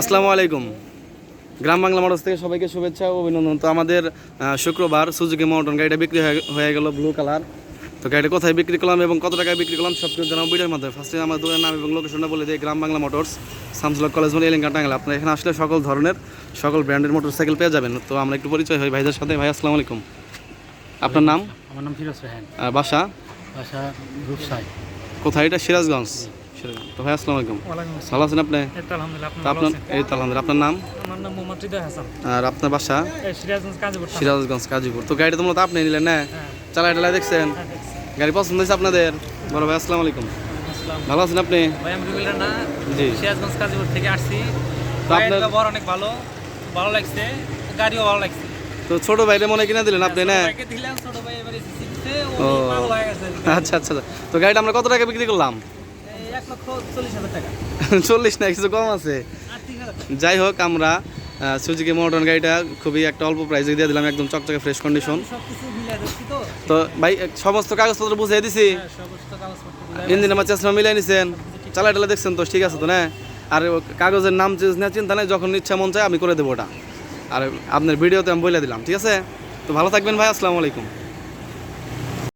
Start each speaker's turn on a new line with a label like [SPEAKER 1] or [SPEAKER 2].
[SPEAKER 1] আসসালামু আলাইকুম। গ্রাম বাংলা মোটরস থেকে সবাইকে শুভেচ্ছা ও অভিনন্দন। তো আমাদের শুক্রবার সুজুকি মোটর গাড়িটা বিক্রি হয়ে গেল ব্লু কালার তো গাড়িটা কোথায় বিক্রি করলাম এবং কত টাকায় বিক্রি করলাম সব কিছু জানাব ভিডিওর মধ্যে ফার্স্টে আমার দোকানের নাম এবং লোকেশনটা বলে দিই গ্রাম বাংলা মোটরস শামসুল্লাহ কলেজ মোড় এলিঙ্গা টাঙ্গাল আপনারা এখানে আসলে সকল ধরনের সকল ব্র্যান্ডের মোটরসাইকেল পেয়ে যাবেন। তো আমরা একটু পরিচয় হই ভাইদের সাথে। ভাই আসসালামু আলাইকুম। আপনার নাম?
[SPEAKER 2] আমার নাম ফিরোজ রেহান
[SPEAKER 1] আর বাসা?
[SPEAKER 2] বাসা রূপসাই।
[SPEAKER 1] কোথায়? এটা সিরাজগঞ্জ। তো ভাই আসসালামু আলাইকুম। ভালো আছেন আপনি? আপনার এই আলহামদুলিল্লাহ। আপনার নাম?
[SPEAKER 2] আমার নাম মোহাম্মদ হৃদয় হাসান।
[SPEAKER 1] আর আপনার বাসা?
[SPEAKER 2] সিরাজগঞ্জ কাজীপুর
[SPEAKER 1] সিরাজগঞ্জ কাজীপুর। তো গাড়িটা তো মূলত আপনি নিলেন না?
[SPEAKER 2] হ্যাঁ।
[SPEAKER 1] চালাই টালাই দেখছেন?
[SPEAKER 2] হ্যাঁ,
[SPEAKER 1] গাড়ি পছন্দ হয়েছে আপনাদের? বড় ভাই আসসালামু আলাইকুম। ভালো আছেন আপনি?
[SPEAKER 2] ভাই আমি রুবেল রানা
[SPEAKER 1] জি।
[SPEAKER 2] সিরাজগঞ্জ কাজীপুর থেকে আসছি।
[SPEAKER 1] আপনার-
[SPEAKER 2] ব্যবহার অনেক ভালো। ভালো লাগছে। গাড়িও ভালো লাগছে।
[SPEAKER 1] তো ছোট মনে কিনা দিলেন আপনি না?
[SPEAKER 2] দিলাম। ছোট ভাই এবারে হয়ে গেছে।
[SPEAKER 1] আচ্ছা আচ্ছা আচ্ছা। তো গাড়িটা আমরা কত টাকা বিক্রি করলাম?
[SPEAKER 2] চল্লিশ
[SPEAKER 1] না কিছু কম আছে। যাই হোক আমরা সুজুকি মোটর গাড়িটা খুবই একটা অল্প প্রাইসে দিয়ে দিলাম একদম চকচকে ফ্রেশ কন্ডিশন
[SPEAKER 2] তো?
[SPEAKER 1] ভাই সমস্ত কাগজপত্র বুঝিয়ে দিছি।
[SPEAKER 2] হ্যাঁ, মিলাই
[SPEAKER 1] ইঞ্জিন আমার চেষ্টা মিলিয়ে নিছেন। চালাই টালা দেখছেন তো ঠিক আছে তো না? আর কাগজের নাম না চিন্তা নেই যখন ইচ্ছা মন চায় আমি করে দেবো ওটা। আর আপনার ভিডিওতে আমি বলে দিলাম ঠিক আছে? তো ভালো থাকবেন ভাই আসসালামু আলাইকুম।